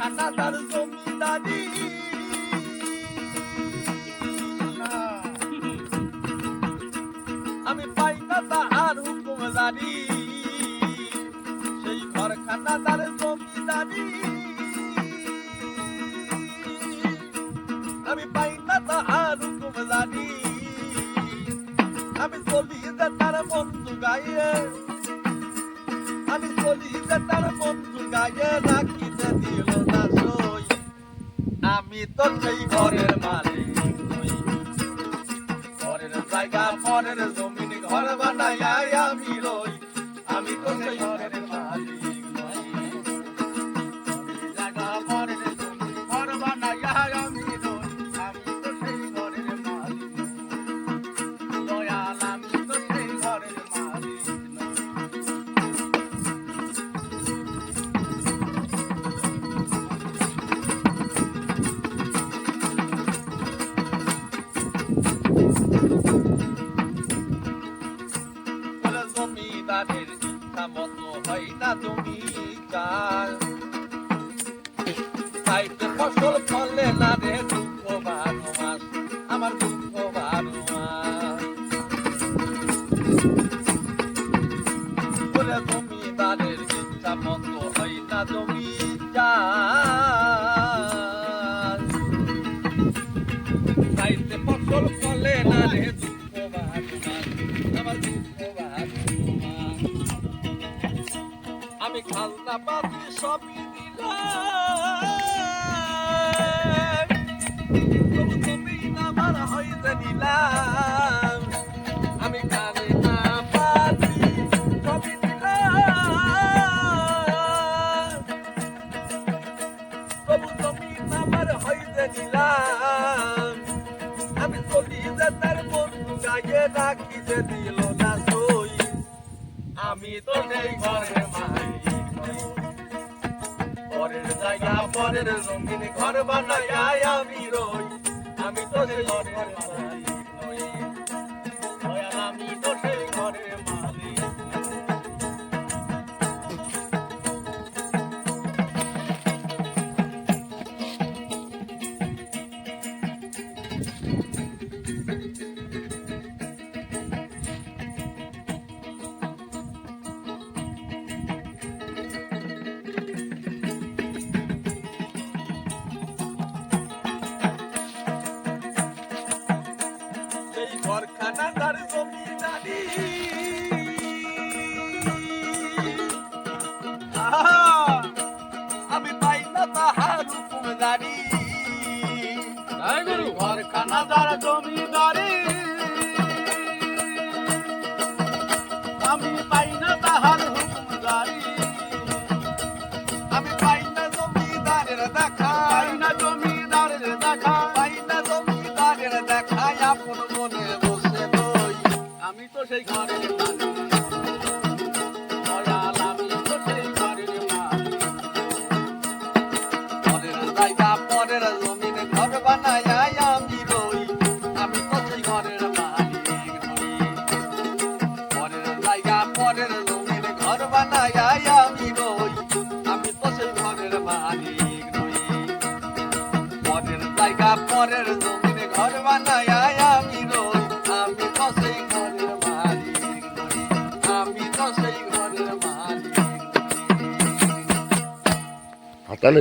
ঘরখানা তার জমিদারি। আমি পাই না তাহার হুকুম জানি। সেই ঘরখানা তার জমিদারি। আমি পাই না তাহার হুকুম জানি। আমি চলি যে তার বন্ধু গায়ে। আমি চলি যে তার বন্ধু গায়ে রাখিতে দিল সই আমি তো সেই ঘরের মালিক নই। ঘরের জায়গা পরের ফসল ফলে না রে দুঃখ বারো মাস আমার দুঃখ বারো বলে জমিদারের ইচ্ছা মতো হয় না জমি ফসল ফলে না রে আমি খালনা পাতি সবই দিলাম। আমি কানে না পাতি পরের জমিন ঘর বানাই আমি রই। আমি তোদের ঘর ঘরের সেই ঘরখানা তার জমিদারি আমি পাই না তাহার জানি ঘরখানা তার জমিদারি মনে বসে বই। আমি তো সেই মালিক পরের জমিনে, ঘর বানাই আমি রই। আমি তো সেই ঘরের মালিক পরের জায়গা, পরের জমিনে, ঘর বানাই আমি রই। আমি তো সেই ঘরের মালিক নই পরের জায়গা, পরের জমিনে, ঘর বানাই তো